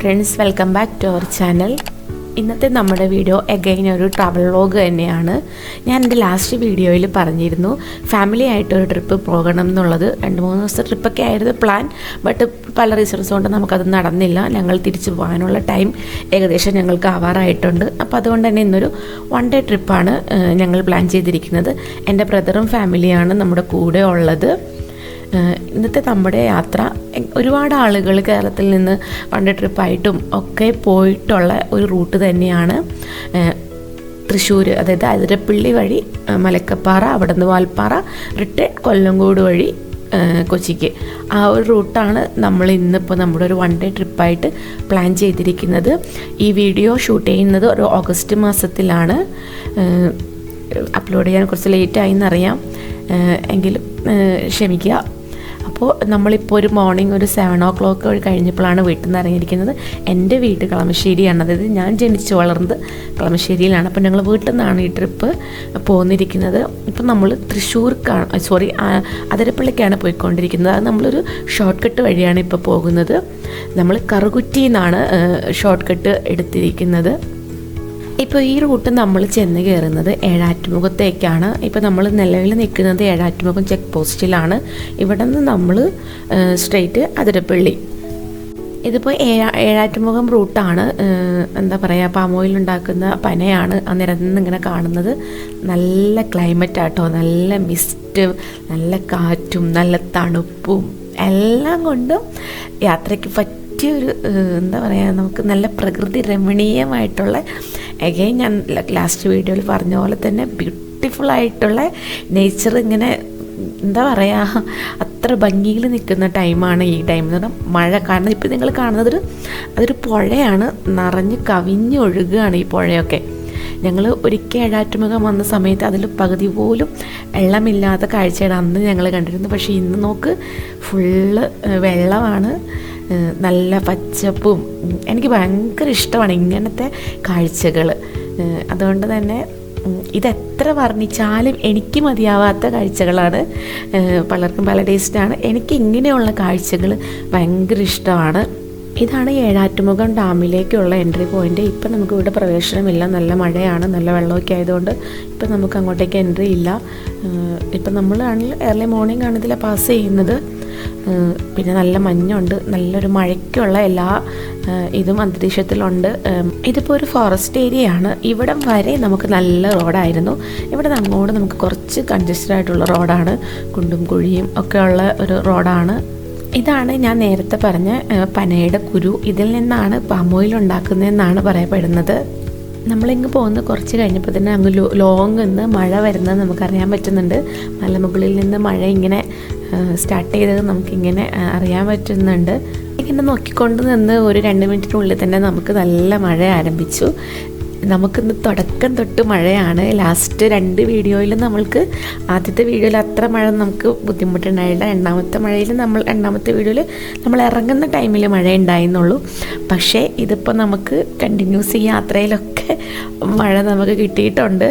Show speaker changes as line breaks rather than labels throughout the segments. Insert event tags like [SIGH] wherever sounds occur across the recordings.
Friends welcome back to our channel ഇന്നത്തെ നമ്മുടെ video again ഒരു ട്രാവൽ വ്ളോഗ് തന്നെയാണ്. ഞാൻ എന്റെ ലാസ്റ്റ് വീഡിയോയിൽ പറഞ്ഞിരുന്നു ഫാമിലി ആയിട്ട് ഒരു ട്രിപ്പ് പോകണം എന്നുള്ളത്. രണ്ട് മൂന്ന് ദിവസത്തെ ട്രിപ്പൊക്കെ ആയിരുന്നു പ്ലാൻ ബട്ട് പല റീസൺസ് കൊണ്ട് നമുക്കത് നടന്നില്ല. ഞങ്ങൾ തിരിച്ചു പോകാനുള്ള ടൈം ഏകദേശം ഞങ്ങൾക്ക് ആവാറായിട്ടുണ്ട്. അപ്പോൾ അതുകൊണ്ട് തന്നെ ഇന്നൊരു വൺ ഡേ ട്രിപ്പാണ് ഞങ്ങൾ പ്ലാൻ ചെയ്തിരിക്കുന്നത്. എന്റെ ബ്രദറും ഫാമിലിയാണ് നമ്മുടെ കൂടെ ഉള്ളത്. ഇന്നത്തെ നമ്മുടെ യാത്ര ഒരുപാട് ആളുകൾ കേരളത്തിൽ നിന്ന് ഡേ ട്രിപ്പായിട്ടും ഒക്കെ പോയിട്ടുള്ള ഒരു റൂട്ട് തന്നെയാണ് തൃശ്ശൂർ അതായത് അതിരപ്പള്ളി വഴി മലക്കപ്പാറ അവിടെ നിന്ന് വാൽപ്പാറ റിട്ടേൺ കൊല്ലങ്കോട് വഴി കൊച്ചിക്ക്. ആ ഒരു റൂട്ടാണ് നമ്മൾ ഇന്നിപ്പോൾ നമ്മുടെ ഒരു വൺ ഡേ ട്രിപ്പായിട്ട് പ്ലാൻ ചെയ്തിരിക്കുന്നത്. ഈ വീഡിയോ ഷൂട്ട് ചെയ്യുന്നത് ഒരു ഓഗസ്റ്റ് മാസത്തിലാണ്. അപ്ലോഡ് ചെയ്യാൻ കുറച്ച് ലേറ്റായി എന്നറിയാം. എങ്കിലും ക്ഷമിക്കുക. അപ്പോൾ നമ്മളിപ്പോൾ ഒരു മോർണിംഗ് ഒരു സെവൻ ഓ ക്ലോക്ക് കഴിഞ്ഞപ്പോഴാണ് വീട്ടിൽ നിന്ന് ഇറങ്ങിയിരിക്കുന്നത്. എന്റെ വീട് കളമശ്ശേരിയാണ്. അതായത് ഞാൻ ജനിച്ചു വളർന്നത് കളമശ്ശേരിയിലാണ്. അപ്പോൾ ഞങ്ങൾ വീട്ടിൽ നിന്നാണ് ഈ ട്രിപ്പ് പോന്നിരിക്കുന്നത്. ഇപ്പം നമ്മൾ തൃശ്ശൂർക്കാണ് സോറി അതിരപ്പള്ളിക്കാണ് പോയിക്കൊണ്ടിരിക്കുന്നത്. അത് നമ്മളൊരു ഷോർട്ട് കട്ട് വഴിയാണ് ഇപ്പോൾ പോകുന്നത്. നമ്മൾ കറുകുറ്റിയിൽ നിന്നാണ് ഷോർട്ട് കട്ട് എടുത്തിരിക്കുന്നത്. ഇപ്പോൾ ഈ റൂട്ട് നമ്മൾ ചെന്ന് കയറുന്നത് ഏഴാറ്റുമുഖത്തേക്കാണ്. ഇപ്പോൾ നമ്മൾ നിലവിൽ നിൽക്കുന്നത് ഏഴാറ്റുമുഖം ചെക്ക് പോസ്റ്റിലാണ് ഇവിടെ നിന്ന് നമ്മൾ സ്ട്രെയിറ്റ് അതിരപ്പള്ളി. ഇതിപ്പോൾ ഏഴാ ഏഴാറ്റുമുഖം റൂട്ടാണ്. എന്താ പറയുക പാമോയിൽ ഉണ്ടാക്കുന്ന പനയാണ് ആ നിരന്ന് ഇങ്ങനെ കാണുന്നത്. നല്ല ക്ലൈമറ്റ് ആട്ടോ. നല്ല മിസ്റ്റ് നല്ല കാറ്റും നല്ല തണുപ്പും എല്ലാം കൊണ്ടും യാത്രയ്ക്ക് പറ്റിയൊരു എന്താ പറയുക നമുക്ക് നല്ല പ്രകൃതി രമണീയമായിട്ടുള്ള എഗൈൻ ഞാൻ ലാസ്റ്റ് വീഡിയോയിൽ പറഞ്ഞ പോലെ തന്നെ ബ്യൂട്ടിഫുൾ ആയിട്ടുള്ള നേച്ചർ ഇങ്ങനെ എന്താ പറയുക അത്ര ഭംഗിയിൽ നിൽക്കുന്ന ടൈമാണ് ഈ ടൈം എന്ന് പറഞ്ഞാൽ മഴ. കാരണം ഇപ്പം നിങ്ങൾ കാണുന്നതൊരു അതൊരു പുഴയാണ്. നിറഞ്ഞ് കവിഞ്ഞ് ഒഴുകുകയാണ് ഈ പുഴയൊക്കെ. ഞങ്ങൾ ഒരിക്കൽ ഏഴാറ്റുമുഖം വന്ന സമയത്ത് അതിൽ പകുതി പോലും വെള്ളമില്ലാത്ത കാഴ്ചയാണ് അന്ന് ഞങ്ങൾ കണ്ടിരുന്നത്. പക്ഷേ ഇന്ന് നോക്ക് ഫുള്ള് വെള്ളമാണ്. നല്ല പച്ചപ്പും എനിക്ക് ഭയങ്കര ഇഷ്ടമാണ് ഇങ്ങനത്തെ കാഴ്ചകൾ അതുകൊണ്ട് തന്നെ ഇതെത്ര വർണിച്ചാലും എനിക്ക് മതിയാവാത്ത കാഴ്ചകളാണ്. പലർക്കും പല ടേസ്റ്റാണ് എനിക്ക് ഇങ്ങനെയുള്ള കാഴ്ചകൾ ഭയങ്കര ഇഷ്ടമാണ്. ഇതാണ് ഏഴാറ്റുമുഖം ഡാമിലേക്കുള്ള എൻട്രി പോയിന്റ് ഇപ്പം നമുക്ക് ഇവിടെ പ്രവേശനമില്ല. നല്ല മഴയാണ് നല്ല വെള്ളമൊക്കെ ആയതുകൊണ്ട് ഇപ്പം നമുക്ക് അങ്ങോട്ടേക്ക് എൻട്രി ഇല്ല. ഇപ്പം നമ്മളാണെങ്കിൽ ഏർലി മോർണിംഗ് ആണ് ഇതിൽ പാസ് ചെയ്യുന്നത്. പിന്നെ നല്ല മഞ്ഞുണ്ട് നല്ലൊരു മഴയ്ക്കുള്ള എല്ലാ ഇതും അന്തരീക്ഷത്തിലുണ്ട്. ഇതിപ്പോൾ ഒരു ഫോറസ്റ്റ് ഏരിയയാണ് ഇവിടം വരെ നമുക്ക് നല്ല റോഡായിരുന്നു ഇവിടെ അങ്ങോട്ട് നമുക്ക് കുറച്ച് കൺജസ്റ്റഡ് ആയിട്ടുള്ള റോഡാണ് കുണ്ടും കുഴിയും ഒക്കെ ഉള്ള ഒരു റോഡാണ് ഇതാണ് ഞാൻ നേരത്തെ പറഞ്ഞ പനയുടെ കുരു. ഇതിൽ നിന്നാണ് പാമോയിൽ ഉണ്ടാക്കുന്നതെന്നാണ് പറയപ്പെടുന്നത്. നമ്മളിങ്ങ് പോകുന്ന കുറച്ച് കഴിഞ്ഞപ്പോൾ തന്നെ അങ്ങ് ലോങ് നിന്ന് മഴ വരുന്നത് നമുക്കറിയാൻ പറ്റുന്നുണ്ട്. മലമുകളിൽ നിന്ന് മഴ ഇങ്ങനെ സ്റ്റാർട്ട് ചെയ്തത് നമുക്കിങ്ങനെ അറിയാൻ പറ്റുന്നുണ്ട്. ഇങ്ങനെ നോക്കിക്കൊണ്ട് നിന്ന് ഒരു രണ്ട് മിനിറ്റിനുള്ളിൽ തന്നെ നമുക്ക് നല്ല മഴ ആരംഭിച്ചു. നമുക്കിന്ന് തുടക്കം തൊട്ട് മഴയാണ്. ലാസ്റ്റ് രണ്ട് വീഡിയോയിലും നമ്മൾക്ക് ആദ്യത്തെ വീഡിയോയിൽ അത്ര മഴ നമുക്ക് ബുദ്ധിമുട്ടുണ്ടായില്ല. രണ്ടാമത്തെ മഴയിൽ നമ്മൾ രണ്ടാമത്തെ വീഡിയോയിൽ നമ്മൾ ഇറങ്ങുന്ന ടൈമിൽ മഴ ഉണ്ടായിരുന്നുള്ളൂ പക്ഷേ ഇതിപ്പോൾ നമുക്ക് കണ്ടിന്യൂസ് ഈ യാത്രയിലൊക്കെ മഴ നമുക്ക് കിട്ടിയിട്ടുണ്ട്.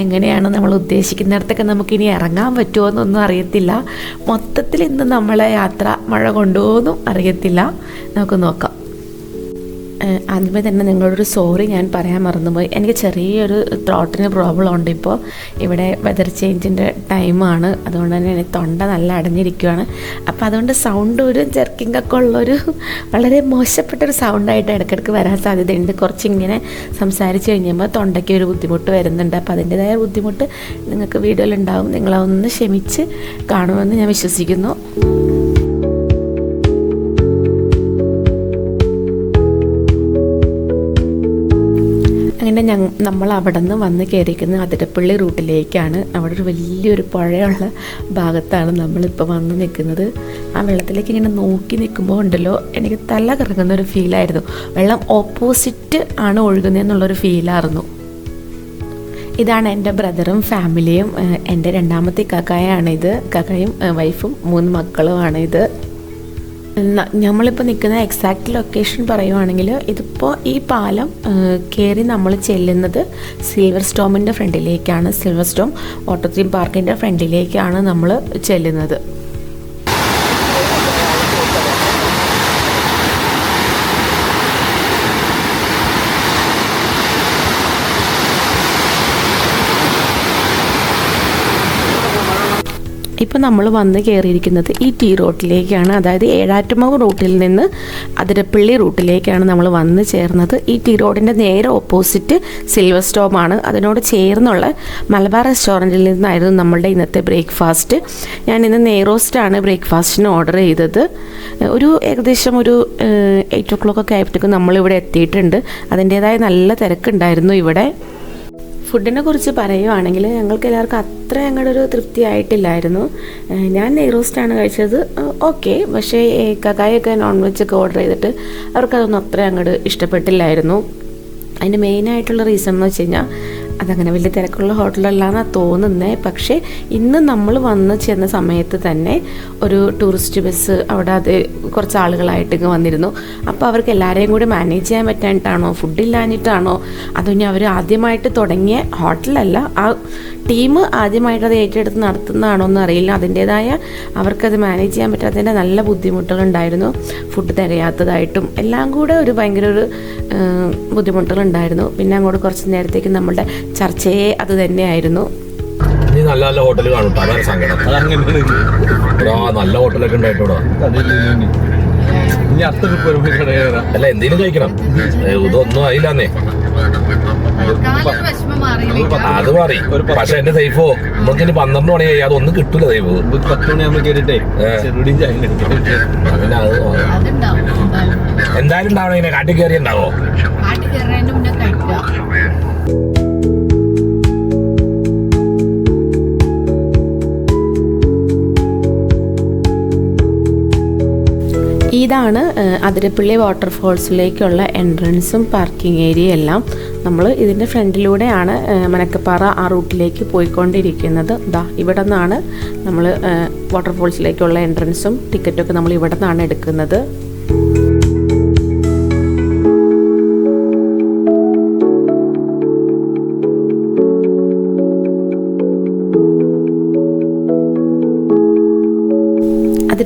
എങ്ങനെയാണ് നമ്മൾ ഉദ്ദേശിക്കുന്നിടത്തൊക്കെ നമുക്കിനി ഇറങ്ങാൻ പറ്റുമോ എന്നൊന്നും അറിയത്തില്ല. മൊത്തത്തിൽ ഇന്ന് നമ്മളെ യാത്ര മഴ കൊണ്ടുപോകുന്നു അറിയത്തില്ല. നമുക്ക് നോക്കാം. ആദ്യമേ തന്നെ നിങ്ങളോടൊരു സോറി ഞാൻ പറയാൻ മറന്നുപോയി. എനിക്ക് ചെറിയൊരു ത്രോട്ടിന് പ്രോബ്ലം ഉണ്ട് ഇപ്പോൾ ഇവിടെ വെതർ ചേഞ്ചിന്റെ ടൈമാണ് അതുകൊണ്ട് തന്നെ എനിക്ക് തൊണ്ട നല്ല അടഞ്ഞിരിക്കുകയാണ് അപ്പോൾ അതുകൊണ്ട് സൗണ്ട് ഒരു ജെർക്കിംഗ് ഒക്കെ ഉള്ളൊരു വളരെ മോശപ്പെട്ടൊരു സൗണ്ടായിട്ട് ഇടയ്ക്കിടയ്ക്ക് വരാൻ സാധ്യതയുണ്ട്. കുറച്ചിങ്ങനെ സംസാരിച്ച് കഴിയുമ്പോൾ തൊണ്ടയ്ക്ക് ഒരു ബുദ്ധിമുട്ട് വരുന്നുണ്ട്. അപ്പോൾ അതിന്റെതായ ബുദ്ധിമുട്ട് നിങ്ങൾക്ക് വീഡിയോയിൽ ഉണ്ടാവും. നിങ്ങളൊന്ന് ക്ഷമിച്ച് കാണുമെന്ന് ഞാൻ വിശ്വസിക്കുന്നു. അങ്ങനെ ഞങ്ങ നമ്മൾ അവിടെ നിന്ന് വന്ന് കയറിയിരിക്കുന്നത് അതിരപ്പള്ളി റൂട്ടിലേക്കാണ്. അവിടെ ഒരു വലിയൊരു പുഴയുള്ള ഭാഗത്താണ് നമ്മളിപ്പോൾ വന്ന് നിൽക്കുന്നത്. ആ വെള്ളത്തിലേക്ക് ഇങ്ങനെ നോക്കി നിൽക്കുമ്പോൾ ഉണ്ടല്ലോ എനിക്ക് തല കറങ്ങുന്ന ഒരു ഫീലായിരുന്നു വെള്ളം ഓപ്പോസിറ്റ് ആണ് ഒഴുകുന്നതെന്നുള്ളൊരു ഫീലായിരുന്നു ഇതാണ് എന്റെ ബ്രദറും ഫാമിലിയും എന്റെ രണ്ടാമത്തെ കക്കായാണിത് ഇത്. കാക്കായും വൈഫും മൂന്ന് മക്കളുമാണ് ഇത്. നമ്മളിപ്പോൾ നിൽക്കുന്ന എക്സാക്ട് ലൊക്കേഷൻ പറയുവാണെങ്കിൽ ഇതിപ്പോൾ ഈ പാലം കയറി നമ്മൾ ചെല്ലുന്നത് സിൽവർ സ്റ്റോമിന്റെ ഫ്രണ്ടിലേക്കാണ്. സിൽവർ സ്റ്റോം വാട്ടർ തീം പാർക്കിന്റെ ഫ്രണ്ടിലേക്കാണ് നമ്മൾ ചെല്ലുന്നത്. ഇപ്പോൾ നമ്മൾ വന്ന് കയറിയിരിക്കുന്നത് ഈ ടി റോട്ടിലേക്കാണ്. അതായത് ഏഴാറ്റുമാവ് റൂട്ടിൽ നിന്ന് അതിരപ്പള്ളി റൂട്ടിലേക്കാണ് നമ്മൾ വന്ന് ചേർന്നത്. ഈ ടി റോഡിന്റെ നേരെ ഓപ്പോസിറ്റ് സിൽവർ സ്റ്റോമാണ് അതിനോട് ചേർന്നുള്ള മലബാർ റെസ്റ്റോറന്റിൽ നിന്നായിരുന്നു നമ്മളുടെ ഇന്നത്തെ ബ്രേക്ക്ഫാസ്റ്റ്. ഞാൻ ഇന്ന് നെയ്റോസ്റ്റാണ് ബ്രേക്ക്ഫാസ്റ്റിന് ഓർഡർ ചെയ്തത്. ഒരു ഏകദേശം ഒരു എയ്റ്റ് ഒ ക്ലോക്ക് ഒക്കെ ആയപ്പോഴത്തേക്കും നമ്മളിവിടെ എത്തിയിട്ടുണ്ട്. അതിന്റേതായ നല്ല തിരക്കുണ്ടായിരുന്നു ഇവിടെ. ഫുഡിനെ കുറിച്ച് പറയുവാണെങ്കിൽ ഞങ്ങൾക്ക് എല്ലാവർക്കും അത്ര ഞങ്ങളുടെ ഒരു തൃപ്തി ആയിട്ടില്ലായിരുന്നു. ഞാൻ നെയ്റോസ്റ്റാണ് കഴിച്ചത്. ഓക്കെ പക്ഷേ ഈ കക്കായൊക്കെ നോൺ വെജ് ഒക്കെ ഓർഡർ ചെയ്തിട്ട് അവർക്കതൊന്നും അത്ര അങ്ങോട്ട് ഇഷ്ടപ്പെട്ടില്ലായിരുന്നു. അതിന്റെ മെയിനായിട്ടുള്ള റീസൺ എന്ന് വെച്ച് കഴിഞ്ഞാൽ അതങ്ങനെ വലിയ തിരക്കുള്ള ഹോട്ടലല്ലാന്നാ തോന്നുന്നത് പക്ഷേ ഇന്ന് നമ്മൾ വന്ന് ചെന്ന സമയത്ത് തന്നെ ഒരു ടൂറിസ്റ്റ് ബസ് അവിടെ അത് കുറച്ച് ആളുകളായിട്ട് ഇങ്ങ് വന്നിരുന്നു. അപ്പോൾ അവർക്ക് എല്ലാവരെയും കൂടി മാനേജ് ചെയ്യാൻ പറ്റാനിട്ടാണോ ഫുഡ് ഇല്ലാഞ്ഞിട്ടാണോ അതോ ഇനി അവർ ആദ്യമായിട്ട് തുടങ്ങിയ ഹോട്ടലല്ല ആ ടീം ആദ്യമായിട്ട് അത് ഏറ്റെടുത്ത് നടത്തുന്നതാണോ എന്ന് അറിയില്ല. അതിന്റേതായ അവർക്കത് മാനേജ് ചെയ്യാൻ പറ്റാത്തതിന്റെ നല്ല ബുദ്ധിമുട്ടുകളുണ്ടായിരുന്നു. ഫുഡ് തികയാത്തതായിട്ടും എല്ലാം കൂടെ ഒരു ഭയങ്കര ഒരു ബുദ്ധിമുട്ടുകളുണ്ടായിരുന്നു. പിന്നെ അങ്ങോട്ട് കുറച്ച് നേരത്തേക്ക് നമ്മളുടെ ചർച്ചയെ അത് തന്നെയായിരുന്നു.
നീ നല്ല നല്ല ഹോട്ടൽ കാണും ട്ടോ. അതാണ് സങ്കടം. എടാ നല്ല ഹോട്ടലൊക്കെ ഉണ്ടായിട്ടോടാ അല്ല എന്തെങ്കിലും കഴിക്കണം. ഇതൊന്നും ആയില്ലാന്നേ. അത് മാറി. പക്ഷെ എന്റെ സൈഫോ നമുക്ക് ഇനി പന്ത്രണ്ട് മണി കഴിയാതെ ഒന്നും കിട്ടൂല സൈഫ്.
പത്ത് മണിയാകുമ്പോ.
എന്തായാലും
ഉണ്ടാവണം ഇങ്ങനെ. കാട്ടിൽ കയറി ഉണ്ടാവോ
ഇതാണ് അതിരപ്പള്ളി വാട്ടർഫോൾസിലേക്കുള്ള എൻട്രൻസും പാർക്കിംഗ് ഏരിയ എല്ലാം. നമ്മൾ ഇതിന്റെ ഫ്രണ്ടിലൂടെയാണ് മനക്കപ്പാറ ആ റൂട്ടിലേക്ക് പോയിക്കൊണ്ടിരിക്കുന്നത്. ദാ ഇവിടെ നിന്നാണ് നമ്മൾ വാട്ടർഫോൾസിലേക്കുള്ള എൻട്രൻസും ടിക്കറ്റൊക്കെ നമ്മൾ ഇവിടെ നിന്നാണ് എടുക്കുന്നത്.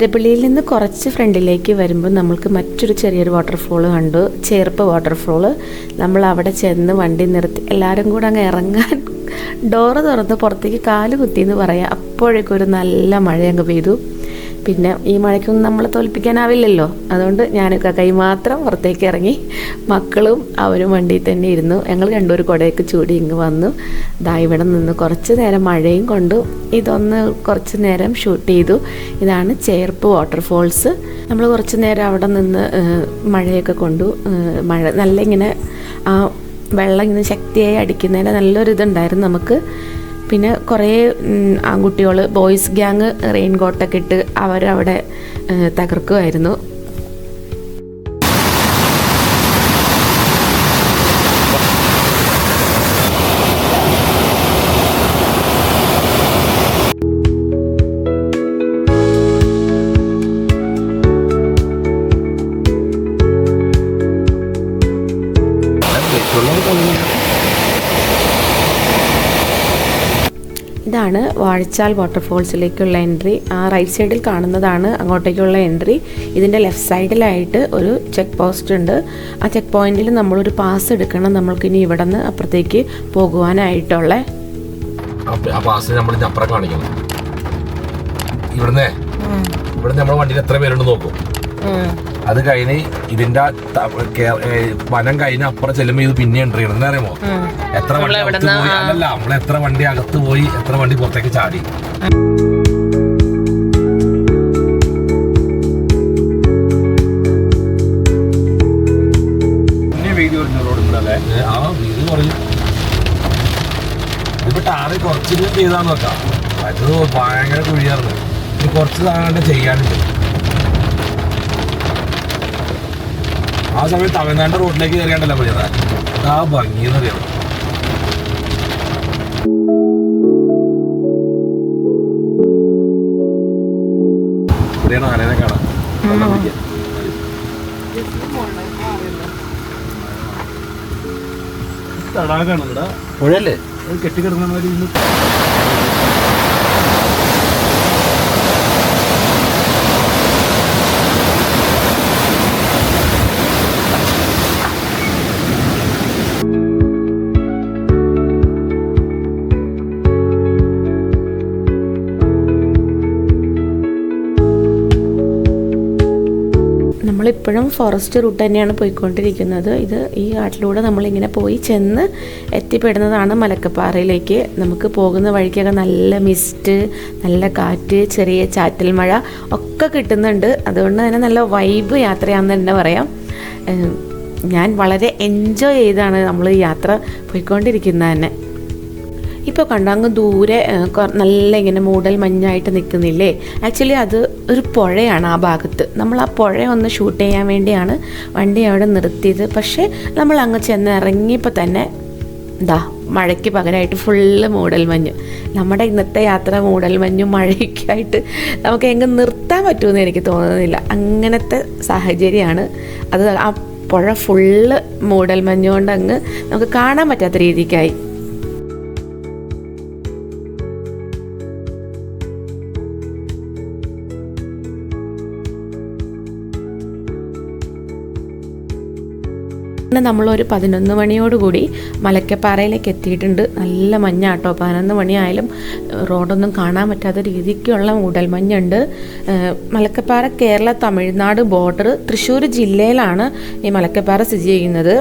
അതിരപ്പള്ളിയിൽ നിന്ന് കുറച്ച് ഫ്രണ്ടിലേക്ക് വരുമ്പോൾ നമ്മൾക്ക് മറ്റൊരു ചെറിയൊരു വാട്ടർഫോൾ കണ്ടു. ചേർപ്പ് വാട്ടർഫോൾ നമ്മൾ അവിടെ ചെന്ന് വണ്ടി നിർത്തി. എല്ലാവരും കൂടെ അങ്ങ് ഇറങ്ങാൻ ഡോറ് തുറന്ന് പുറത്തേക്ക് കാൽ കുത്തിയെന്ന് പറയാം. അപ്പോഴേക്കൊരു നല്ല മഴ അങ്ങ് പെയ്തു. പിന്നെ ഈ മഴയ്ക്കൊന്നും നമ്മളെ തോൽപ്പിക്കാനാവില്ലല്ലോ. അതുകൊണ്ട് ഞാൻ കൈ മാത്രം പുറത്തേക്ക് ഇറങ്ങി മക്കളും അവരും വണ്ടിയിൽ തന്നെ ഇരുന്നു. ഞങ്ങൾ രണ്ടൊരു കുടയൊക്കെ ചൂടി ഇങ്ങ് വന്നു. ദാ ഇവിടെ നിന്ന് കുറച്ച് നേരം മഴയും കൊണ്ടു. ഇതൊന്ന് കുറച്ച് നേരം ഷൂട്ട് ചെയ്തു. ഇതാണ് ചേർപ്പ് വാട്ടർഫോൾസ്. നമ്മൾ കുറച്ച് നേരം അവിടെ നിന്ന് മഴയൊക്കെ കൊണ്ടു. മഴ നല്ല ഇങ്ങനെ ആ വെള്ളം ഇങ്ങനെ ശക്തിയായി അടിക്കുന്നതിന്റെ നല്ലൊരു ഇതുണ്ടായിരുന്നു നമുക്ക്. പിന്നെ കുറേ ആൺകുട്ടികൾ ബോയ്സ് ഗ്യാങ് റെയിൻ കോട്ടൊക്കെ ഇട്ട് അവരവിടെ തകർക്കുമായിരുന്നു വാഴച്ചാൽ വാട്ടർഫോൾസിലേക്കുള്ള എൻട്രി ആ റൈറ്റ് സൈഡിൽ കാണുന്നതാണ് അങ്ങോട്ടേക്കുള്ള എൻട്രി ഇതിന്റെ ലെഫ്റ്റ് സൈഡിലായിട്ട് ഒരു ചെക്ക് പോസ്റ്റ് ഉണ്ട്. ആ ചെക്ക് പോയിന്റിൽ നമ്മളൊരു പാസ് എടുക്കണം നമ്മൾക്കിനി ഇവിടെ നിന്ന് അപ്പുറത്തേക്ക് പോകുവാനായിട്ടുള്ള.
പാസ് നമ്മൾ അപ്പുറം കാണിക്കണം. ഇവിടുന്ന്? ഇവിടുന്ന് നമ്മൾ വണ്ടിയിൽ എത്ര പേരുണ്ട് നോക്കും. അത് കഴിഞ്ഞ് ഇതിന്റെ വനം കഴിഞ്ഞ് അപ്പുറം ചെല്ലുമ്പോ ഇത് പിന്നെ എൻട്രി ചെയ്യണം അറിയാമോ? എത്ര വണ്ടി അകത്ത് പോയി? അല്ലല്ല നമ്മൾ എത്ര വണ്ടി അകത്ത് പോയി എത്ര വണ്ടി പുറത്തേക്ക് ചാടി? ആ ഇതിപ്പോ ടാറ് ചെയ്താന്ന് നോക്കാം അത് ഭയങ്കര കുഴിയായിരുന്നു. ഇത് കുറച്ച് താങ്ങാണ്ട് ചെയ്യാനുണ്ട്. ആ സമയത്ത് തമിഴ്നാട് റോഡിലേക്ക് കയറിയാണ്ടല്ലോ പോയത് ആ ഭംഗിന്ന്
തടാകാണ് ഇവിടെ.
പുഴയല്ലേ?
കെട്ടിക്കിടന്ന മാതിരി
നമ്മളിപ്പോഴും ഫോറസ്റ്റ് റൂട്ട് തന്നെയാണ് പോയിക്കൊണ്ടിരിക്കുന്നത്. ഇത് ഈ കാട്ടിലൂടെ നമ്മളിങ്ങനെ പോയി ചെന്ന് എത്തിപ്പെടുന്നതാണ് മലക്കപ്പാറയിലേക്ക്. നമുക്ക് പോകുന്ന വഴിക്കൊക്കെ നല്ല മിസ്റ്റ് നല്ല കാറ്റ് ചെറിയ ചാറ്റൽ മഴ ഒക്കെ കിട്ടുന്നുണ്ട്. അതുകൊണ്ട് തന്നെ നല്ല വൈബ് യാത്രയാണെന്ന് തന്നെ പറയാം. ഞാൻ വളരെ എൻജോയ് ചെയ്താണ് നമ്മൾ യാത്ര പോയിക്കൊണ്ടിരിക്കുന്നത് തന്നെ. ഇപ്പോൾ കണ്ട അങ്ങ് ദൂരെ നല്ല ഇങ്ങനെ മൂടൽ മഞ്ഞായിട്ട് നിൽക്കുന്നില്ലേ? ആക്ച്വലി അത് ഒരു പുഴയാണ് ആ ഭാഗത്ത്. നമ്മൾ ആ പുഴ ഒന്ന് ഷൂട്ട് ചെയ്യാൻ വേണ്ടിയാണ് വണ്ടി അവിടെ നിർത്തിയത്. പക്ഷേ നമ്മൾ അങ്ങ് ചെന്ന് ഇറങ്ങിയപ്പോൾ തന്നെ എന്താ മഴയ്ക്ക് പകരമായിട്ട് ഫുള്ള് മൂടൽ മഞ്ഞ്. നമ്മുടെ ഇന്നത്തെ യാത്ര മൂടൽ മഞ്ഞും മഴയ്ക്കായിട്ട് നമുക്ക് എങ്ങും നിർത്താൻ പറ്റുമെന്ന് എനിക്ക് തോന്നുന്നില്ല. അങ്ങനത്തെ സാഹചര്യമാണ്. അത് ആ പുഴ ഫുള്ള് മൂടൽ മഞ്ഞുകൊണ്ട് അങ്ങ് നമുക്ക് കാണാൻ പറ്റാത്ത രീതിക്കായി. പിന്നെ നമ്മളൊരു പതിനൊന്ന് മണിയോടുകൂടി മലക്കപ്പാറയിലേക്ക് എത്തിയിട്ടുണ്ട്. നല്ല മഞ്ഞാട്ടോ. പതിനൊന്ന് മണിയായാലും റോഡൊന്നും കാണാൻ പറ്റാത്ത രീതിക്കുള്ള മൂടൽ മഞ്ഞുണ്ട്. മലക്കപ്പാറ കേരള തമിഴ്നാട് ബോർഡർ തൃശ്ശൂർ ജില്ലയിലാണ് ഈ മലക്കപ്പാറ സ്ഥിതി ചെയ്യുന്നത്.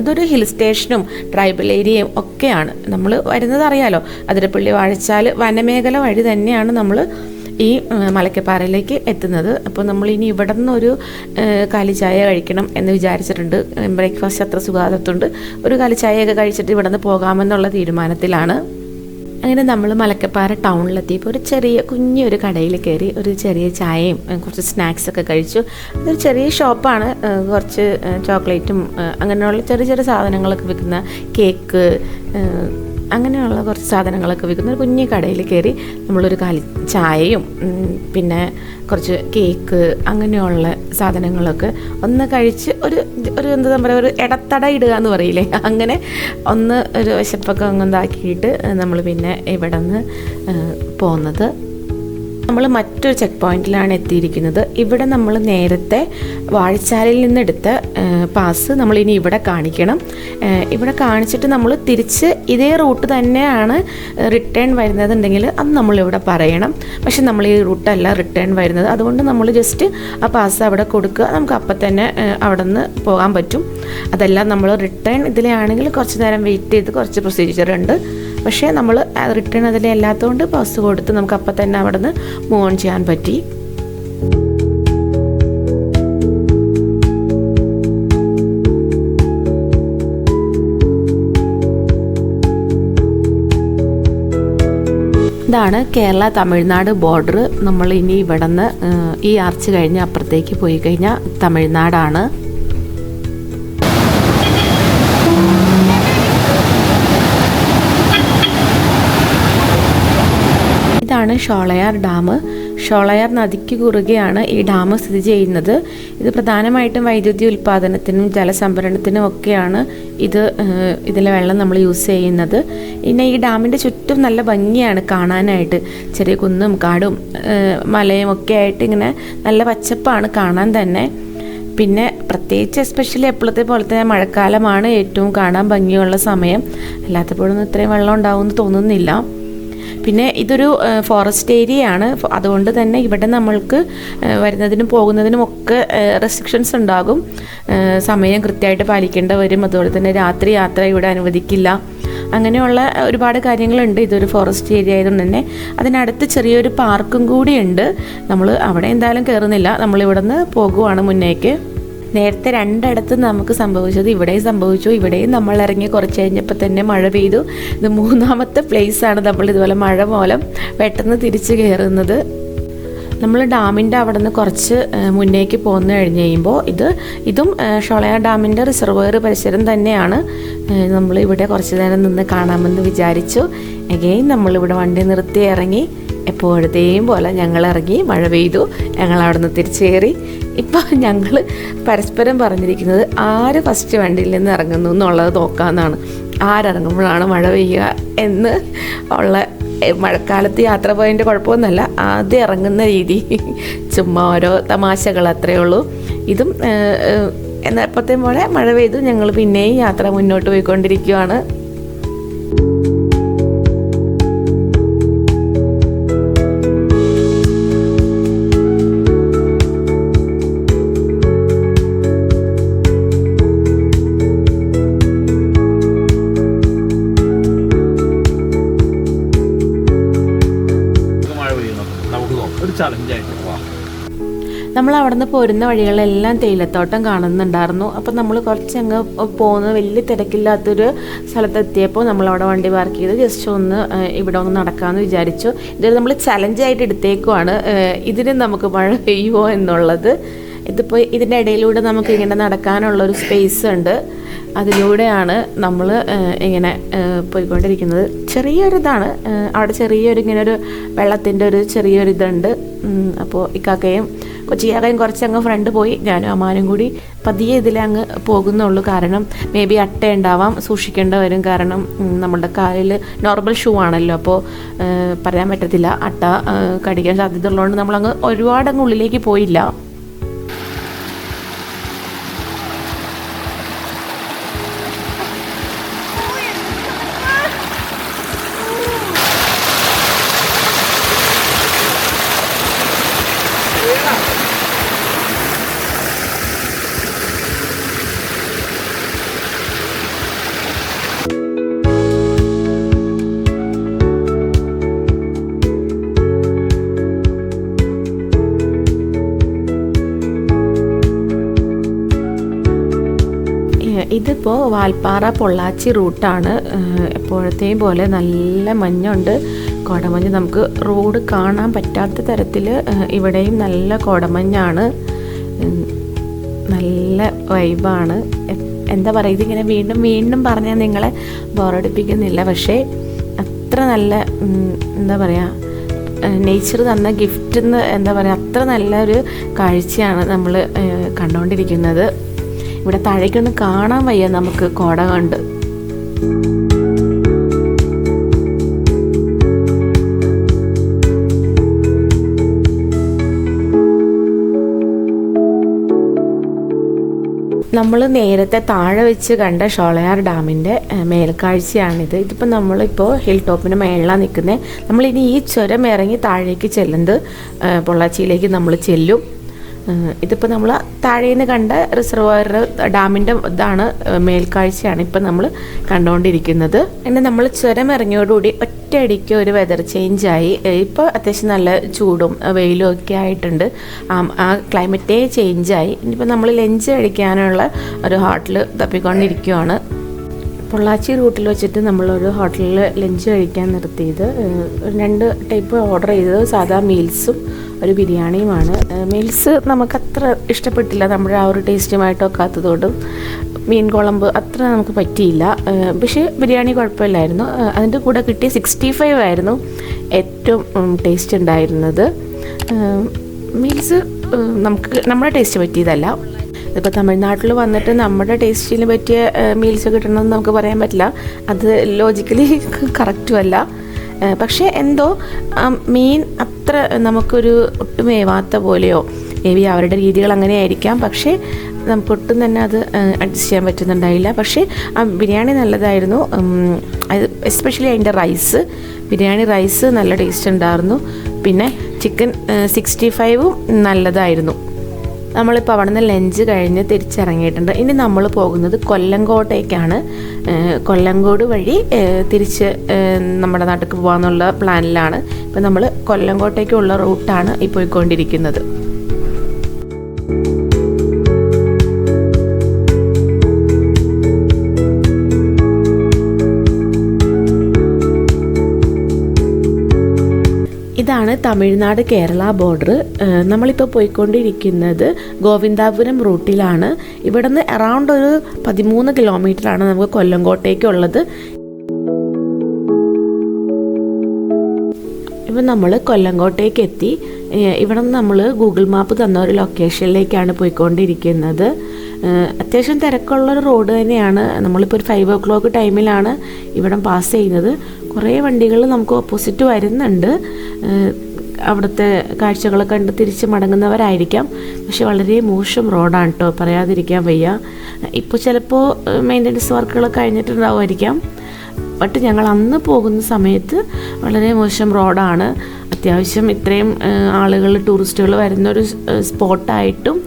ഇതൊരു ഹിൽ സ്റ്റേഷനും ട്രൈബൽ ഏരിയയും ഒക്കെയാണ്. നമ്മൾ വരുന്നത് അറിയാലോ. അതിരപ്പള്ളി വാഴച്ചാൽ വനമേഖല വഴി തന്നെയാണ് നമ്മൾ ഈ മലക്കപ്പാറയിലേക്ക് എത്തുന്നത്. അപ്പോൾ നമ്മൾ ഇനി ഇവിടെ നിന്നൊരു കാലി ചായ കഴിക്കണം എന്ന് വിചാരിച്ചിട്ടുണ്ട്. ബ്രേക്ക്ഫാസ്റ്റ് അത്ര സുഖാതത്തുണ്ട് ഒരു കാലിച്ചായയൊക്കെ കഴിച്ചിട്ട് ഇവിടെ നിന്ന് പോകാമെന്നുള്ള തീരുമാനത്തിലാണ്. അങ്ങനെ നമ്മൾ മലക്കപ്പാറ ടൗണിലെത്തിയപ്പോൾ ഒരു ചെറിയ കുഞ്ഞൊരു കടയിൽ കയറി ഒരു ചെറിയ ചായയും കുറച്ച് സ്നാക്സൊക്കെ കഴിച്ചു. അതൊരു ചെറിയ ഷോപ്പാണ്. കുറച്ച് ചോക്ലേറ്റും അങ്ങനെയുള്ള ചെറിയ ചെറിയ സാധനങ്ങളൊക്കെ വിൽക്കുന്ന കേക്ക് അങ്ങനെയുള്ള കുറച്ച് സാധനങ്ങളൊക്കെ വിൽക്കുന്ന ഒരു കുഞ്ഞു കടയിൽ കയറി നമ്മളൊരു കാലി ചായയും പിന്നെ കുറച്ച് കേക്ക് അങ്ങനെയുള്ള സാധനങ്ങളൊക്കെ ഒന്ന് കഴിച്ച് ഒരു ഒരു എന്താ പറയുക ഒരു ഇടത്തട ഇടുക എന്ന് പറയില്ലേ? അങ്ങനെ ഒന്ന് ഒരു വിശപ്പൊക്കെ ഇതാക്കിയിട്ട് നമ്മൾ പിന്നെ ഇവിടെ നിന്ന് പോകുന്നത് നമ്മൾ മറ്റൊരു ചെക്ക് പോയിന്റിലാണ് എത്തിയിരിക്കുന്നത്. ഇവിടെ നമ്മൾ നേരത്തെ വാഴച്ചാലിൽ നിന്നെടുത്ത പാസ് നമ്മൾ ഇനി ഇവിടെ കാണിക്കണം. ഇവിടെ കാണിച്ചിട്ട് നമ്മൾ തിരിച്ച് ഇതേ റൂട്ട് തന്നെയാണ് റിട്ടേൺ വരുന്നതെന്നുണ്ടെങ്കിൽ അത് നമ്മളിവിടെ പറയണം. പക്ഷെ നമ്മൾ ഈ റൂട്ടല്ല റിട്ടേൺ വരുന്നത്. അതുകൊണ്ട് നമ്മൾ ജസ്റ്റ് ആ പാസ് അവിടെ കൊടുക്കുക. നമുക്ക് അപ്പം തന്നെ അവിടെ നിന്ന് പോകാൻ പറ്റും. അതല്ല നമ്മൾ റിട്ടേൺ ഇതിലാണെങ്കിൽ കുറച്ച് നേരം വെയിറ്റ് ചെയ്ത് കുറച്ച് പ്രൊസീജിയർ ഉണ്ട്. പക്ഷേ നമ്മൾ റിട്ടേൺ അതിലെ അല്ലാത്തതുകൊണ്ട് പാസ് കൊടുത്ത് നമുക്ക് അപ്പം തന്നെ അവിടെ നിന്ന് മൂവ് ഓൺ ചെയ്യാൻ പറ്റി. ഇതാണ് കേരള തമിഴ്നാട് ബോർഡർ. നമ്മൾ ഇനി ഇവിടെ നിന്ന് ഈ ആർച്ച് കഴിഞ്ഞ് അപ്പുറത്തേക്ക് പോയി കഴിഞ്ഞാൽ തമിഴ്നാടാണ്. ഇതാണ് ഷോളയാർ ഡാം. ഷോളയാർ നദിക്ക് കുറുകെയാണ് ഈ ഡാം സ്ഥിതി ചെയ്യുന്നത്. ഇത് പ്രധാനമായിട്ടും വൈദ്യുതി ഉൽപ്പാദനത്തിനും ജലസംഭരണത്തിനും ഒക്കെയാണ് ഇത് ഇതിലെ വെള്ളം നമ്മൾ യൂസ് ചെയ്യുന്നത്. പിന്നെ ഈ ഡാമിന്റെ ചുറ്റും നല്ല ഭംഗിയാണ് കാണാനായിട്ട്. ചെറിയ കുന്നും കാടും മലയും ഒക്കെ ആയിട്ട് ഇങ്ങനെ നല്ല പച്ചപ്പാണ് കാണാൻ തന്നെ. പിന്നെ പ്രത്യേകിച്ച് എസ്പെഷ്യലി എപ്പോഴത്തെ പോലെ തന്നെ മഴക്കാലമാണ് ഏറ്റവും കാണാൻ ഭംഗിയുള്ള സമയം. അല്ലാത്തപ്പോഴൊന്നും ഇത്രയും വെള്ളം ഉണ്ടാവുമെന്ന് തോന്നുന്നില്ല. പിന്നെ ഇതൊരു ഫോറസ്റ്റ് ഏരിയ ആണ്. അതുകൊണ്ട് തന്നെ ഇവിടെ നമ്മൾക്ക് വരുന്നതിനും പോകുന്നതിനും ഒക്കെ റെസ്ട്രിക്ഷൻസ് ഉണ്ടാകും. സമയം കൃത്യമായിട്ട് പാലിക്കേണ്ട വരും. അതുപോലെ തന്നെ രാത്രി യാത്ര ഇവിടെ അനുവദിക്കില്ല. അങ്ങനെയുള്ള ഒരുപാട് കാര്യങ്ങളുണ്ട്. ഇതൊരു ഫോറസ്റ്റ് ഏരിയ ആയതുകൊണ്ട് തന്നെ. അതിനടുത്ത് ചെറിയൊരു പാർക്കും കൂടിയുണ്ട് നമ്മൾ അവിടെ എന്തായാലും കയറുന്നില്ല നമ്മൾ ഇവിടെ നിന്ന് പോകുവാണ് മുന്നേക്ക്. നേരത്തെ രണ്ടിടത്ത് നമുക്ക് സംഭവിച്ചത് ഇവിടെയും സംഭവിച്ചു ഇവിടെയും നമ്മൾ ഇറങ്ങി കുറച്ച് കഴിഞ്ഞപ്പോൾ തന്നെ മഴ പെയ്തു. ഇത് മൂന്നാമത്തെ പ്ലേസാണ് നമ്മൾ ഇതുപോലെ മഴ മൂലം പെട്ടെന്ന് തിരിച്ചു കയറുന്നത് നമ്മൾ ഡാമിന്റെ അവിടെ നിന്ന് കുറച്ച് മുന്നേക്ക് പോന്നു കഴിഞ്ഞ് കഴിയുമ്പോൾ ഇത് ഇതും ഏഹ്, ഷോളയാർ ഡാമിന്റെ റിസർവയർ പരിസരം തന്നെയാണ്. നമ്മൾ ഇവിടെ കുറച്ച് നേരം നിന്ന് കാണാമെന്ന് വിചാരിച്ചു. എഗെയിൻ നമ്മളിവിടെ വണ്ടി നിർത്തി ഇറങ്ങി. എപ്പോഴത്തെയും പോലെ ഞങ്ങൾ ഇറങ്ങി മഴ പെയ്തു. ഞങ്ങൾ അവിടെ നിന്ന് തിരിച്ചു ഇപ്പോൾ ഞങ്ങൾ പരസ്പരം പറഞ്ഞിരിക്കുന്നത് ആര് ഫസ്റ്റ് വണ്ടിയിൽ നിന്ന് ഇറങ്ങുന്നു എന്നുള്ളത് നോക്കാമെന്നാണ് ആരിറങ്ങുമ്പോഴാണ് മഴ പെയ്യുക എന്ന് ഉള്ള മഴക്കാലത്ത് യാത്ര പോയതിന്റെ കുഴപ്പമൊന്നുമല്ല. ആദ്യം ഇറങ്ങുന്ന രീതി [LAUGHS] ചുമ്മാ ഓരോ തമാശകൾ അത്രയേ ഉള്ളൂ. ഇതും എന്നപ്പോഴത്തെ പോലെ മഴ പെയ്തു. ഞങ്ങൾ പിന്നെയും യാത്ര മുന്നോട്ട് പോയിക്കൊണ്ടിരിക്കുകയാണ് നമ്മൾ അവിടെ നിന്ന് പോരുന്ന വഴികളെല്ലാം തേയിലത്തോട്ടം കാണുന്നുണ്ടായിരുന്നു. അപ്പോൾ നമ്മൾ കുറച്ചങ്ങ് പോകുന്ന വലിയ തിരക്കില്ലാത്തൊരു സ്ഥലത്തെത്തിയപ്പോൾ നമ്മൾ അവിടെ വണ്ടി പാർക്ക് ചെയ്ത് ജസ്റ്റ് ഒന്ന് ഇവിടെ ഒന്ന് നടക്കാമെന്ന് വിചാരിച്ചു. ഇത് നമ്മൾ ചലഞ്ചായിട്ട് എടുത്തേക്കുവാണ്. ഇതിന് നമുക്ക് മഴ പെയ്യുമോ എന്നുള്ളത്. ഇതിപ്പോൾ ഇതിന്റെ ഇടയിലൂടെ നമുക്ക് ഇങ്ങനെ നടക്കാനുള്ളൊരു സ്പേസ് ഉണ്ട്. അതിലൂടെയാണ് നമ്മൾ ഇങ്ങനെ പോയിക്കൊണ്ടിരിക്കുന്നത്. ചെറിയൊരിതാണ് അവിടെ ചെറിയൊരു ഇങ്ങനെ ഒരു വെള്ളത്തിന്റെ ഒരു ചെറിയൊരു ഇതുണ്ട്. അപ്പോൾ ഇക്കാക്കയും കൊച്ചിയാകയും കുറച്ചങ്ങ് ഫ്രണ്ട് പോയി. ഞാനും അമ്മാനും കൂടി പതിയെ ഇതിലങ്ങ് പോകുന്നുള്ളൂ. കാരണം മേ ബി അട്ട ഉണ്ടാവാം സൂക്ഷിക്കേണ്ട വരും. കാരണം നമ്മുടെ കാലിൽ നോർമൽ ഷൂ ആണല്ലോ. അപ്പോൾ പറയാൻ പറ്റത്തില്ല. അട്ട കടിക്കാൻ സാധ്യത ഉള്ളതുകൊണ്ട് നമ്മളങ്ങ് ഒരുപാടങ്ങ് ഉള്ളിലേക്ക് പോയില്ല. ഇതിപ്പോൾ വാൽപ്പാറ പൊള്ളാച്ചി റൂട്ടാണ്. എപ്പോഴത്തെയും പോലെ നല്ല മഞ്ഞുണ്ട്. കോടമഞ്ഞ് നമുക്ക് റോഡ് കാണാൻ പറ്റാത്ത തരത്തിൽ ഇവിടെയും നല്ല കോടമഞ്ഞാണ്. നല്ല വൈബാണ്. എന്താ പറയുക ഇതിങ്ങനെ വീണ്ടും വീണ്ടും പറഞ്ഞാൽ നിങ്ങളെ ബോറടിപ്പിക്കുന്നില്ല. പക്ഷേ അത്ര നല്ല എന്താ പറയുക നേച്ചർ തന്ന ഗിഫ്റ്റ് എന്ന് എന്താ പറയുക അത്ര നല്ലൊരു കാഴ്ചയാണ് നമ്മൾ കണ്ടുകൊണ്ടിരിക്കുന്നത് ഇവിടെ താഴേക്കൊന്ന് കാണാൻ വയ്യ നമുക്ക് കോട കണ്ട്. നമ്മൾ നേരത്തെ താഴെ വെച്ച് കണ്ട ഷോളയാർ ഡാമിന്റെ മേൽക്കാഴ്ചയാണിത്. ഇതിപ്പോൾ നമ്മളിപ്പോൾ ഹിൽ ടോപ്പിന് മേളിലാണ് നിൽക്കുന്നത് നമ്മളിനി ഈ ചുരം ഇറങ്ങി താഴേക്ക് ചെല്ലുന്നത് പൊള്ളാച്ചിയിലേക്ക് നമ്മൾ ചെല്ലും. ഇതിപ്പോൾ നമ്മൾ താഴേന്ന് കണ്ട റിസർവോയർ ഡാമിന്റെ ഇതാണ് മേൽക്കാഴ്ചയാണ് ഇപ്പം നമ്മൾ കണ്ടുകൊണ്ടിരിക്കുന്നത് പിന്നെ നമ്മൾ ചുരം ഇറങ്ങിയോടുകൂടി ഒറ്റയടിക്ക് ഒരു വെതർ ചേഞ്ചായി ഇപ്പോൾ അത്യാവശ്യം നല്ല ചൂടും വെയിലും ഒക്കെ ആയിട്ടുണ്ട്. ആ- ആ ക്ലൈമറ്റേ ചേഞ്ചായി ഇനിയിപ്പോൾ നമ്മൾ ലഞ്ച് കഴിക്കാനുള്ള ഒരു ഹോട്ടൽ തപ്പിക്കൊണ്ടിരിക്കുവാണ്. പൊള്ളാച്ചി റൂട്ടിൽ വെച്ചിട്ട് നമ്മളൊരു ഹോട്ടലിൽ ലഞ്ച് കഴിക്കാൻ നിർത്തിയത്. രണ്ട് ടൈപ്പ് ഓർഡർ ചെയ്തത് സാധാ മീൽസും ഒരു ബിരിയാണിയുമാണ്. മീൽസ് നമുക്കത്ര ഇഷ്ടപ്പെട്ടില്ല. നമ്മുടെ ആ ഒരു ടേസ്റ്റുമായിട്ട് കാത്തതോടും മീൻ കുളമ്പ് അത്ര നമുക്ക് പറ്റിയില്ല. പക്ഷേ ബിരിയാണി കുഴപ്പമില്ലായിരുന്നു. അതിന്റെ കൂടെ കിട്ടിയ സിക്സ്റ്റി ഫൈവ് ആയിരുന്നു ഏറ്റവും ടേസ്റ്റ് ഉണ്ടായിരുന്നത്. മീൽസ് നമുക്ക് നമ്മുടെ ടേസ്റ്റ് പറ്റിയതല്ല. ഇപ്പോൾ തമിഴ്നാട്ടിൽ വന്നിട്ട് നമ്മുടെ ടേസ്റ്റിന് പറ്റിയ മീൽസ് കിട്ടണമെന്ന് നമുക്ക് പറയാൻ പറ്റില്ല. അത് ലോജിക്കലി കറക്റ്റും [LAUGHS] അല്ല. പക്ഷേ എന്തോ മീൻ അത്ര നമുക്കൊരു ഒട്ടും വേവാത്ത പോലെയോ മേ ബി അവരുടെ രീതികൾ അങ്ങനെ ആയിരിക്കാം പക്ഷേ നമുക്കൊട്ടും തന്നെ അത് അഡ്ജസ്റ്റ് ചെയ്യാൻ പറ്റുന്നുണ്ടായില്ല. പക്ഷേ ആ ബിരിയാണി നല്ലതായിരുന്നു. അത് എസ്പെഷ്യലി അതിന്റെ റൈസ് ബിരിയാണി റൈസ് നല്ല ടേസ്റ്റ് ഉണ്ടായിരുന്നു. പിന്നെ ചിക്കൻ സിക്സ്റ്റി ഫൈവും നല്ലതായിരുന്നു. നമ്മളിപ്പോൾ അവിടെ നിന്ന് ലഞ്ച് കഴിഞ്ഞ് തിരിച്ചിറങ്ങിയിട്ടുണ്ട്. ഇനി നമ്മൾ പോകുന്നത് കൊല്ലങ്കോട്ടേക്കാണ്. കൊല്ലങ്കോട് വഴി തിരിച്ച് നമ്മുടെ നാട്ടിൽ പോകാമെന്നുള്ള പ്ലാനിലാണ്. ഇപ്പം നമ്മൾ കൊല്ലങ്കോട്ടേക്കുള്ള റൂട്ടാണ് ഈ പോയിക്കൊണ്ടിരിക്കുന്നത്. ഇതാണ് തമിഴ്നാട് കേരള ബോർഡർ. നമ്മളിപ്പോൾ പോയിക്കൊണ്ടിരിക്കുന്നത് ഗോവിന്ദാപുരം റൂട്ടിലാണ്. ഇവിടുന്ന് അറൗണ്ട് ഒരു പതിമൂന്ന് കിലോമീറ്ററാണ് നമുക്ക് കൊല്ലങ്കോട്ടേക്കുള്ളത് ഇപ്പം നമ്മൾ കൊല്ലങ്കോട്ടേക്ക് എത്തി ഇവിടെ നിന്ന് നമ്മൾ ഗൂഗിൾ മാപ്പ് തന്ന ഒരു ലൊക്കേഷനിലേക്കാണ് പോയിക്കൊണ്ടിരിക്കുന്നത്. അത്യാവശ്യം തിരക്കുള്ള ഒരു റോഡ് തന്നെയാണ്. നമ്മളിപ്പോൾ ഒരു ഫൈവ് ഓ ക്ലോക്ക് ടൈമിലാണ് ഇവിടം പാസ് ചെയ്യുന്നത്. കുറേ വണ്ടികൾ നമുക്ക് ഓപ്പോസിറ്റ് വരുന്നുണ്ട്. അവിടുത്തെ കാഴ്ചകൾ കണ്ട് തിരിച്ച് മടങ്ങുന്നവരായിരിക്കാം. പക്ഷെ വളരെ മോശം റോഡാണ് കേട്ടോ പറയാതിരിക്കാൻ വയ്യ. ഇപ്പോൾ ചിലപ്പോൾ മെയിന്റനൻസ് വർക്കുകൾ കഴിഞ്ഞിട്ടുണ്ടാവുമായിരിക്കാം. ബട്ട് ഞങ്ങൾ അന്ന് പോകുന്ന സമയത്ത് വളരെ മോശം റോഡാണ്. അത്യാവശ്യം ഇത്രയും ആളുകൾ ടൂറിസ്റ്റുകൾ വരുന്നൊരു സ്പോട്ടായിട്ടും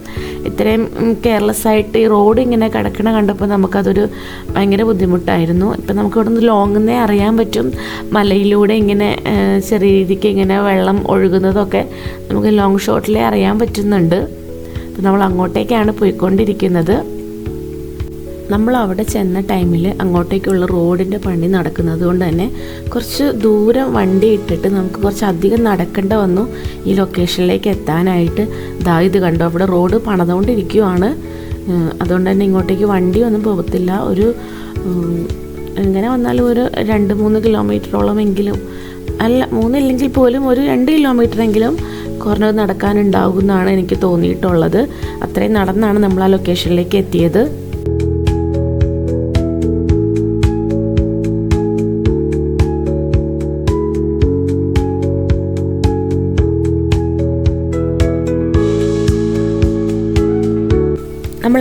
ഇത്രയും കെയർലെസ് ആയിട്ട് ഈ റോഡ് ഇങ്ങനെ കിടക്കണ കണ്ടപ്പോൾ നമുക്കതൊരു ഭയങ്കര ബുദ്ധിമുട്ടായിരുന്നു. ഇപ്പം നമുക്ക് ഇവിടെ നിന്ന് ലോങ്ങിന്നേ അറിയാൻ പറ്റും. മലയിലൂടെ ഇങ്ങനെ ചെറിയ രീതിക്ക് ഇങ്ങനെ വെള്ളം ഒഴുകുന്നതൊക്കെ നമുക്ക് ലോങ് ഷോട്ടിലേ അറിയാൻ പറ്റുന്നുണ്ട്. അപ്പം നമ്മൾ അങ്ങോട്ടേക്കാണ് പോയിക്കൊണ്ടിരിക്കുന്നത്. നമ്മൾ അവിടെ ചെന്ന ടൈമിൽ അങ്ങോട്ടേക്കുള്ള റോഡിന്റെ പണി നടക്കുന്നത് കൊണ്ട് തന്നെ കുറച്ച് ദൂരം വണ്ടി ഇട്ടിട്ട് നമുക്ക് കുറച്ച് അധികം നടക്കേണ്ട വന്നു. ഈ ലൊക്കേഷനിലേക്ക് എത്താനായിട്ട് ദാ ഇത് കണ്ടോ? അവിടെ റോഡ് പണിതുകൊണ്ടിരിക്കുവാണ് അതുകൊണ്ട് തന്നെ ഇങ്ങോട്ടേക്ക് വണ്ടി ഒന്നും പോകത്തില്ല ഒരു എങ്ങനെ വന്നാലും ഒരു രണ്ട് മൂന്ന് കിലോമീറ്ററോളം എങ്കിലും അല്ല മൂന്നില്ലെങ്കിൽ പോലും ഒരു രണ്ട് കിലോമീറ്ററെങ്കിലും കുറഞ്ഞത് നടക്കാനുണ്ടാകുമെന്നാണ് എനിക്ക് തോന്നിയിട്ടുള്ളത്. അത്രയും നടന്നാണ് നമ്മൾ ആ ലൊക്കേഷനിലേക്ക് എത്തിയത്.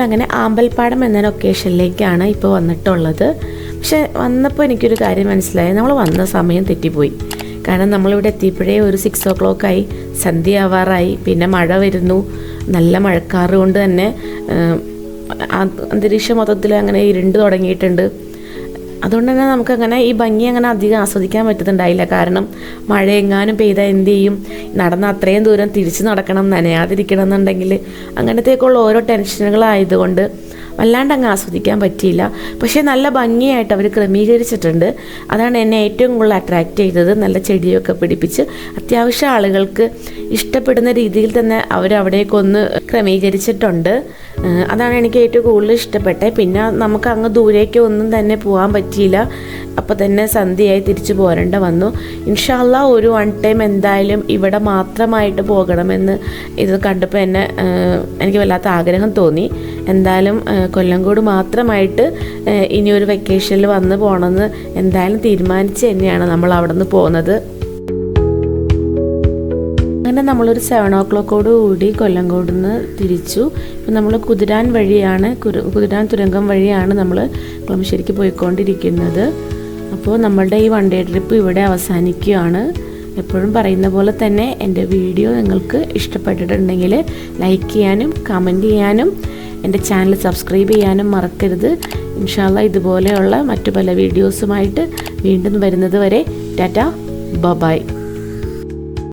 നമ്മളങ്ങനെ ആമ്പൽപ്പാടം എന്ന ലൊക്കേഷനിലേക്കാണ് ഇപ്പോൾ വന്നിട്ടുള്ളത്. പക്ഷെ വന്നപ്പോൾ എനിക്കൊരു കാര്യം മനസ്സിലായി. നമ്മൾ വന്ന സമയം തെറ്റിപ്പോയി. കാരണം നമ്മളിവിടെ എത്തിയപ്പോഴേ ഒരു സിക്സ് ഓ ക്ലോക്ക് ആയി. സന്ധ്യ ആവാറായി പിന്നെ മഴ വരുന്നു. നല്ല മഴക്കാറ് കൊണ്ട് തന്നെ അന്തരീക്ഷം മൊത്തത്തിൽ അങ്ങനെ ഇരുണ്ട് തുടങ്ങിയിട്ടുണ്ട്. അതുകൊണ്ട് തന്നെ നമുക്കങ്ങനെ ഈ ഭംഗി അങ്ങനെ അധികം ആസ്വദിക്കാൻ പറ്റുന്നുണ്ടായില്ല കാരണം മഴ എങ്ങാനും പെയ്താൽ എന്ത് ചെയ്യും? നടന്ന അത്രയും ദൂരം തിരിച്ച് നടക്കണം നനയാതിരിക്കണം എന്നുണ്ടെങ്കിൽ അങ്ങനത്തേക്കുള്ള ഓരോ ടെൻഷനുകളായതുകൊണ്ട് വല്ലാണ്ട് അങ്ങ് ആസ്വദിക്കാൻ പറ്റിയില്ല. പക്ഷേ നല്ല ഭംഗിയായിട്ട് അവർ ക്രമീകരിച്ചിട്ടുണ്ട്. അതാണ് എന്നെ ഏറ്റവും കൂടുതൽ അട്രാക്റ്റ് ചെയ്തത്. നല്ല ചെടിയൊക്കെ പിടിപ്പിച്ച് അത്യാവശ്യം ആളുകൾക്ക് ഇഷ്ടപ്പെടുന്ന രീതിയിൽ തന്നെ അവർ അവിടേക്കൊന്ന് ക്രമീകരിച്ചിട്ടുണ്ട്. അതാണ് എനിക്ക് ഏറ്റവും കൂടുതൽ ഇഷ്ടപ്പെട്ടത്. പിന്നെ നമുക്ക് അങ്ങ് ദൂരേക്ക് ഒന്നും തന്നെ പോകാൻ പറ്റിയില്ല. അപ്പോൾ തന്നെ സന്ധ്യയായി തിരിച്ചു പോരേണ്ട വന്നു. ഇൻഷാല്ല ഒരു വൺ ടൈം എന്തായാലും ഇവിടെ മാത്രമായിട്ട് പോകണമെന്ന് ഇത് കണ്ടപ്പോൾ എന്നെ എനിക്ക് വല്ലാത്ത ആഗ്രഹം തോന്നി. എന്തായാലും ഏഹ് കൊല്ലങ്കോട് മാത്രമായിട്ട് ഇനി ഒരു വെക്കേഷനിൽ വന്ന് പോകണമെന്ന് എന്തായാലും തീരുമാനിച്ച് തന്നെയാണ് നമ്മൾ അവിടെ നിന്ന് പോകുന്നത്. അങ്ങനെ നമ്മളൊരു സെവൻ ഓ ക്ലോക്കോട് കൂടി കൊല്ലംകോട് നിന്ന് തിരിച്ചു. ഇപ്പം നമ്മൾ കുതിരാൻ വഴിയാണ് കുതിരാൻ തുരങ്കം വഴിയാണ് നമ്മൾ കുളമശ്ശേരിക്ക് പോയിക്കൊണ്ടിരിക്കുന്നത്. അപ്പോൾ നമ്മളുടെ ഈ വൺ ഡേ ട്രിപ്പ് ഇവിടെ അവസാനിക്കുകയാണ്. എപ്പോഴും പറയുന്ന പോലെ തന്നെ എന്റെ വീഡിയോ നിങ്ങൾക്ക് ഇഷ്ടപ്പെട്ടിട്ടുണ്ടെങ്കിൽ ലൈക്ക് ചെയ്യാനും കമന്റ് ചെയ്യാനും എന്റെ ചാനൽ സബ്സ്ക്രൈബ് ചെയ്യാനും മറക്കരുത്. ഇൻഷാല്ല ഇതുപോലെയുള്ള മറ്റു പല വീഡിയോസുമായിട്ട് വീണ്ടും വരുന്നത് വരെ. ടാറ്റ ബൈ